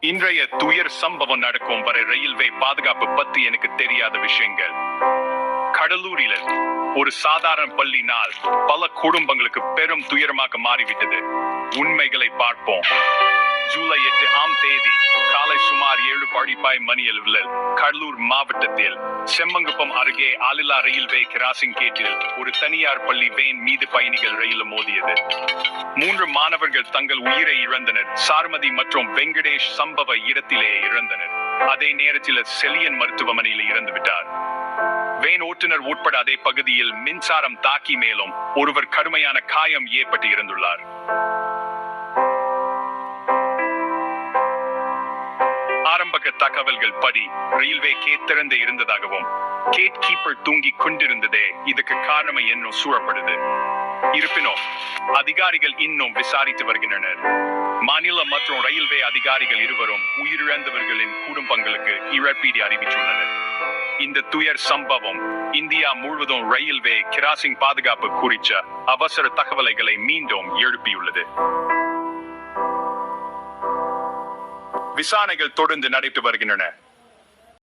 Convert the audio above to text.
இன்றைய துயர் சம்பவம் நடக்கும் வரை ரயில்வே பாதுகாப்பு பத்தி எனக்கு தெரியாத விஷயங்கள். கடலூரில் ஒரு சாதாரண பள்ளி நாள் பல குடும்பங்களுக்கு பெரும் துயரமாக மாறிவிட்டது. உண்மைகளை பார்ப்போம். ஜூலை எட்டு ஆம் தேதி காலை சுமார் ஏழு படிப்பாய் மணியளவில் கடலூர் மாவட்டத்தில் செம்மங்குப்பம் அருகே ஆலிலா ரயில்வே கிராசிங் கேட்டில் ஒரு தனியார் பள்ளி வேன் மீது பயணிகள் ரயில் மோதியது. மூன்று மாணவர்கள் தங்கள் உயிரை இழந்தனர். சார்மதி மற்றும் வெங்கடேஷ் சம்பவ இடத்திலே இழந்தனர் அதே நேரத்தில் செலியன் மருத்துவமனையில் இறந்து விட்டார். வேன் ஓட்டுநர் உட்பட அதே பகுதியில் மின்சாரம் தாக்கி மேலும் ஒருவர் கடுமையான காயம் ஏற்பட்டு இருந்துள்ளார் ஆரம்பக தகவல்கள் படி ரயில்வே கேட் திறந்து இருந்ததாகவும் கேட் கீப்பர் தூங்கி கொண்டிருந்ததே இதுக்கு காரணம் என்னும் சூழப்படுது இருப்பினும் அதிகாரிகள் இன்னும் விசாரித்து வருகின்றனர். மாநில மற்றும் ரயில்வே அதிகாரிகள் இருவரும் உயிரிழந்தவர்களின் குடும்பங்களுக்கு இழப்பீடு அறிவித்துள்ளனர். இந்த துயர் சம்பவம் இந்தியா முழுவதும் ரயில்வே கிராசிங் பாதுகாப்பு குறித்த அவசர தகவல்களை மீண்டும் எழுப்பியுள்ளது. விசாரணைகள் தொடர்ந்து நடைபெற்று வருகின்றன.